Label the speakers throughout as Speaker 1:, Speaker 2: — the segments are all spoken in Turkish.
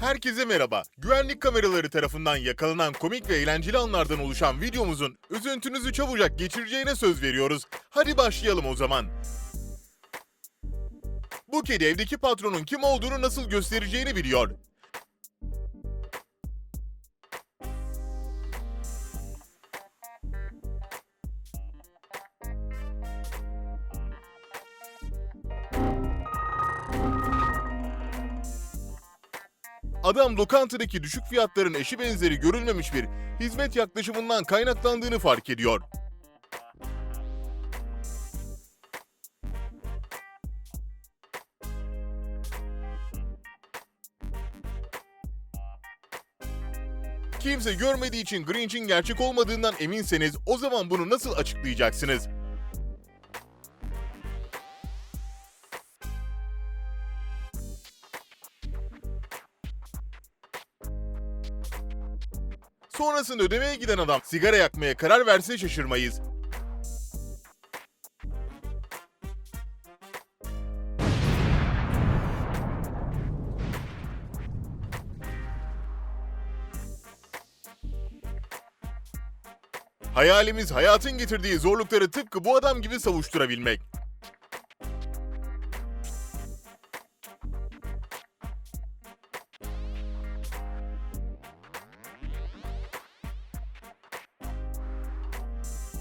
Speaker 1: Herkese merhaba. Güvenlik kameraları tarafından yakalanan komik ve eğlenceli anlardan oluşan videomuzun üzüntünüzü çabucak geçireceğine söz veriyoruz. Hadi başlayalım o zaman. Bu kedi evdeki patronun kim olduğunu nasıl göstereceğini biliyor. Adam lokantadaki düşük fiyatların eşi benzeri görülmemiş bir hizmet yaklaşımından kaynaklandığını fark ediyor. Kimse görmediği için Grinch'in gerçek olmadığından eminseniz o zaman bunu nasıl açıklayacaksınız? Sonrasında ödemeye giden adam sigara yakmaya karar verse şaşırmayız. Hayalimiz hayatın getirdiği zorlukları tıpkı bu adam gibi savuşturabilmek.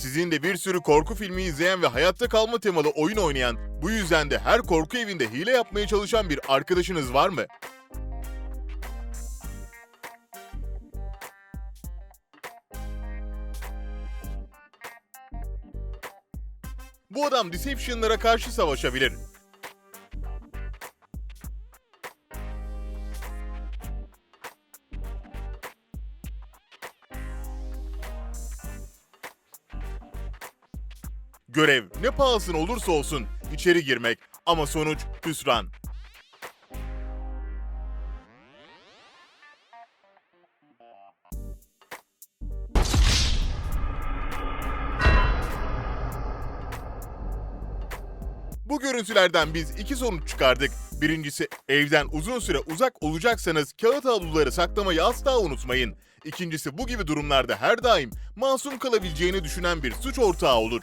Speaker 1: Sizin de bir sürü korku filmi izleyen ve hayatta kalma temalı oyun oynayan, bu yüzden de her korku evinde hile yapmaya çalışan bir arkadaşınız var mı? Bu adam Deception'lara karşı savaşabilir. Görev ne pahasına olursa olsun içeri girmek ama sonuç hüsran. Bu görüntülerden biz iki sonuç çıkardık. Birincisi evden uzun süre uzak olacaksanız kağıt havluları saklamayı asla unutmayın. İkincisi bu gibi durumlarda her daim masum kalabileceğini düşünen bir suç ortağı olur.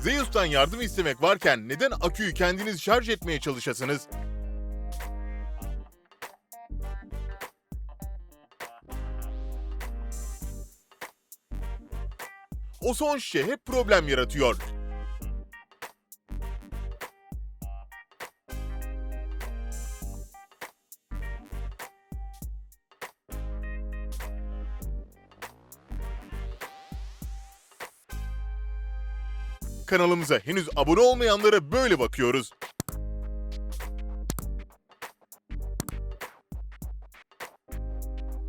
Speaker 1: Zeus'tan yardım istemek varken neden aküyü kendiniz şarj etmeye çalışasınız? O son şişe hep problem yaratıyor. Kanalımıza henüz abone olmayanlara böyle bakıyoruz.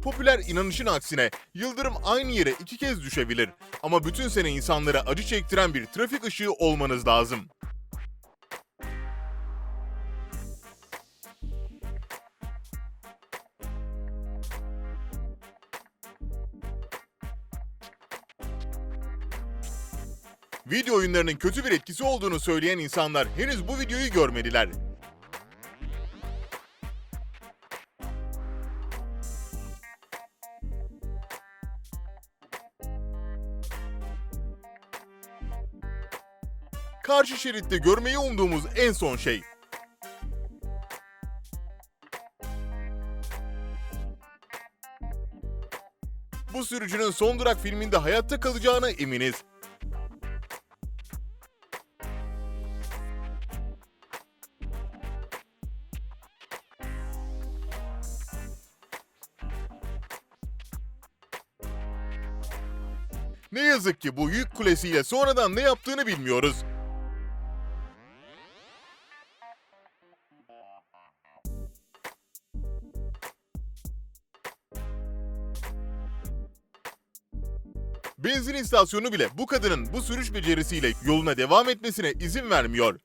Speaker 1: Popüler inanışın aksine yıldırım aynı yere iki kez düşebilir. Ama bütün sene insanlara acı çektiren bir trafik ışığı olmanız lazım. Video oyunlarının kötü bir etkisi olduğunu söyleyen insanlar henüz bu videoyu görmediler. Karşı şeritte görmeyi umduğumuz en son şey. Bu sürücünün son durak filminde hayatta kalacağına eminiz. Yazık ki bu yük kulesiyle sonradan ne yaptığını bilmiyoruz. Benzin istasyonu bile bu kadının bu sürüş becerisiyle yoluna devam etmesine izin vermiyor.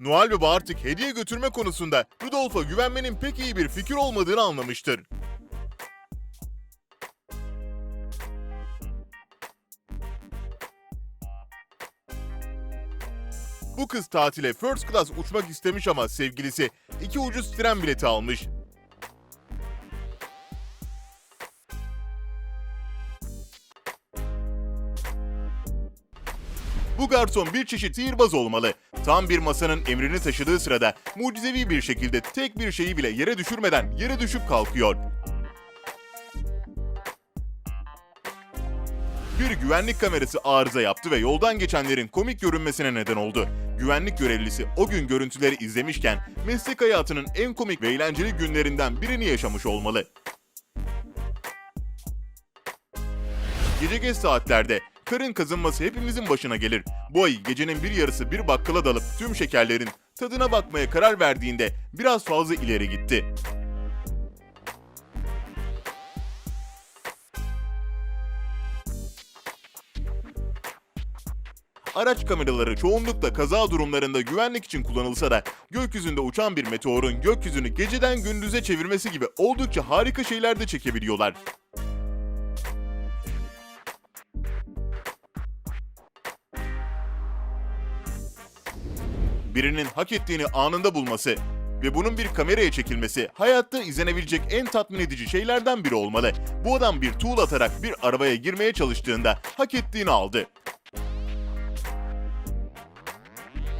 Speaker 1: Noel Baba artık hediye götürme konusunda Rudolf'a güvenmenin pek iyi bir fikir olmadığını anlamıştır. Bu kız tatile first class uçmak istemiş ama sevgilisi iki ucuz tren bileti almış. Garson bir çeşit sihirbaz olmalı. Tam bir masanın emrini taşıdığı sırada mucizevi bir şekilde tek bir şeyi bile yere düşürmeden yere düşüp kalkıyor. Bir güvenlik kamerası arıza yaptı ve yoldan geçenlerin komik görünmesine neden oldu. Güvenlik görevlisi o gün görüntüleri izlemişken meslek hayatının en komik ve eğlenceli günlerinden birini yaşamış olmalı. Gece geç saatlerde karın kazınması hepimizin başına gelir. Bu ay gecenin bir yarısı bir bakkala dalıp tüm şekerlerin tadına bakmaya karar verdiğinde biraz fazla ileri gitti. Araç kameraları çoğunlukla kaza durumlarında güvenlik için kullanılsa da gökyüzünde uçan bir meteorun gökyüzünü geceden gündüze çevirmesi gibi oldukça harika şeyler de çekebiliyorlar. Birinin hak ettiğini anında bulması ve bunun bir kameraya çekilmesi hayatta izlenebilecek en tatmin edici şeylerden biri olmalı. Bu adam bir tuğla atarak bir arabaya girmeye çalıştığında hak ettiğini aldı.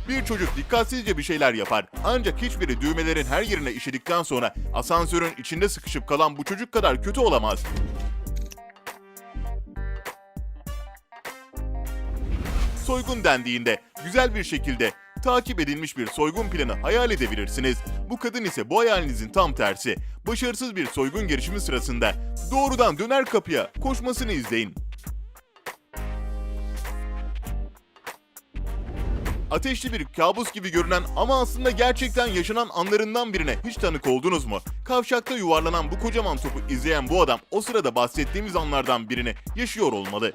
Speaker 1: Bir çocuk dikkatsizce bir şeyler yapar. Ancak hiçbiri düğmelerin her yerine işedikten sonra asansörün içinde sıkışıp kalan bu çocuk kadar kötü olamaz. Soygun dendiğinde güzel bir şekilde takip edilmiş bir soygun planı hayal edebilirsiniz. Bu kadın ise bu hayalinizin tam tersi. Başarısız bir soygun girişimi sırasında doğrudan döner kapıya koşmasını izleyin. Ateşli bir kabus gibi görünen ama aslında gerçekten yaşanan anlarından birine hiç tanık oldunuz mu? Kavşakta yuvarlanan bu kocaman topu izleyen bu adam o sırada bahsettiğimiz anlardan birini yaşıyor olmalı.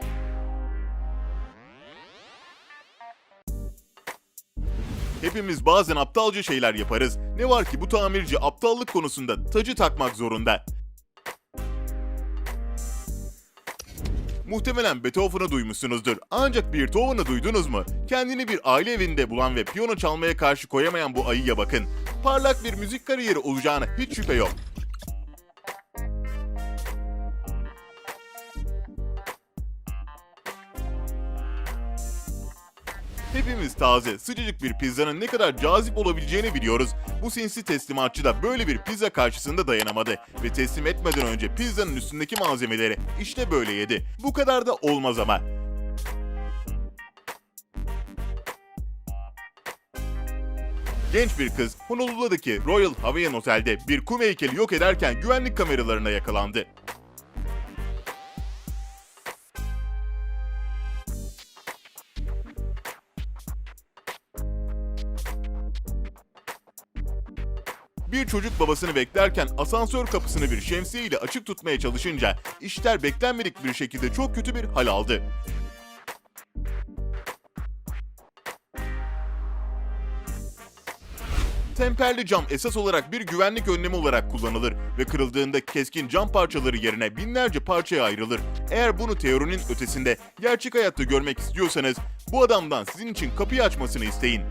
Speaker 1: Hepimiz bazen aptalca şeyler yaparız. Ne var ki bu tamirci aptallık konusunda tacı takmak zorunda. Muhtemelen Beethoven'ı duymuşsunuzdur. Ancak Beethoven'ı duydunuz mu? Kendini bir aile evinde bulan ve piyano çalmaya karşı koyamayan bu ayıya bakın. Parlak bir müzik kariyeri olacağına hiç şüphe yok. Hepimiz taze, sıcacık bir pizzanın ne kadar cazip olabileceğini biliyoruz. Bu sinsi teslimatçı da böyle bir pizza karşısında dayanamadı ve teslim etmeden önce pizzanın üstündeki malzemeleri işte böyle yedi. Bu kadar da olmaz ama. Genç bir kız Honolulu'daki Royal Hawaiian Otel'de bir kum heykeli yok ederken güvenlik kameralarına yakalandı. Bir çocuk babasını beklerken asansör kapısını bir şemsiye ile açık tutmaya çalışınca işler beklenmedik bir şekilde çok kötü bir hal aldı. Temperli cam esas olarak bir güvenlik önlemi olarak kullanılır ve kırıldığında keskin cam parçaları yerine binlerce parçaya ayrılır. Eğer bunu teorinin ötesinde gerçek hayatta görmek istiyorsanız bu adamdan sizin için kapıyı açmasını isteyin.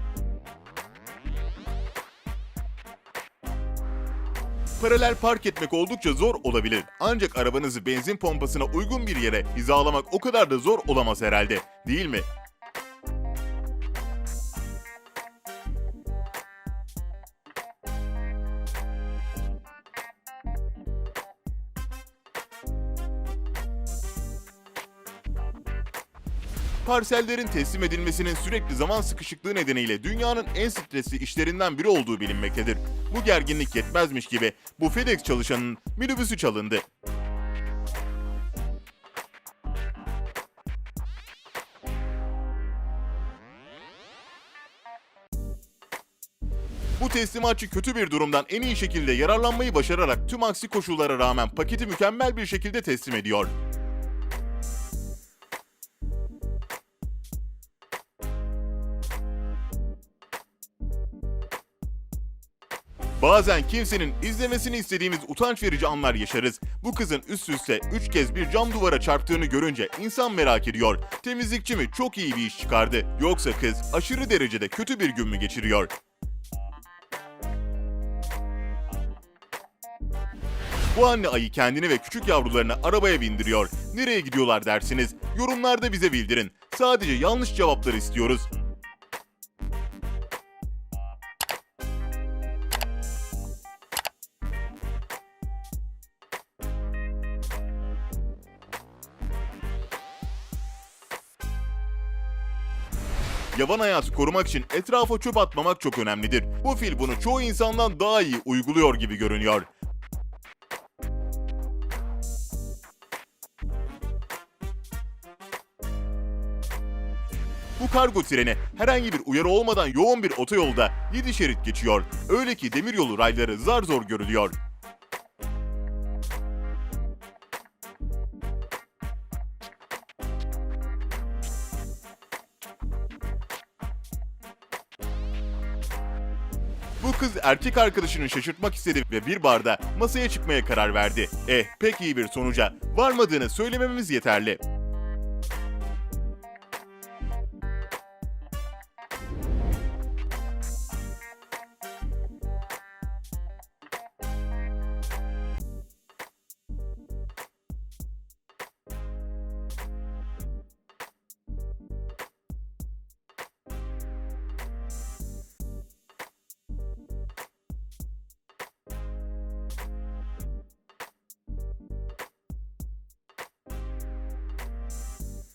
Speaker 1: Paralel park etmek oldukça zor olabilir. Ancak arabanızı benzin pompasına uygun bir yere hizalamak o kadar da zor olamaz herhalde. Değil mi? Parsellerin teslim edilmesinin sürekli zaman sıkışıklığı nedeniyle dünyanın en stresli işlerinden biri olduğu bilinmektedir. Bu gerginlik yetmezmiş gibi bu FedEx çalışanının minibüsü çalındı. Bu teslimatçı kötü bir durumdan en iyi şekilde yararlanmayı başararak tüm aksi koşullara rağmen paketi mükemmel bir şekilde teslim ediyor. Bazen kimsenin izlemesini istediğimiz utanç verici anlar yaşarız. Bu kızın üst üste 3 kez bir cam duvara çarptığını görünce insan merak ediyor. Temizlikçi mi çok iyi bir iş çıkardı yoksa kız aşırı derecede kötü bir gün mü geçiriyor? Bu anne ayı kendini ve küçük yavrularını arabaya bindiriyor. Nereye gidiyorlar dersiniz? Yorumlarda bize bildirin. Sadece yanlış cevapları istiyoruz. Yaban hayatı korumak için etrafa çöp atmamak çok önemlidir. Bu fil bunu çoğu insandan daha iyi uyguluyor gibi görünüyor. Bu kargo treni herhangi bir uyarı olmadan yoğun bir otoyolda 7 şerit geçiyor. Öyle ki demiryolu rayları zar zor görülüyor. Bu kız erkek arkadaşını şaşırtmak istedi ve bir barda masaya çıkmaya karar verdi. Eh pek iyi bir sonuca varmadığını söylemememiz yeterli.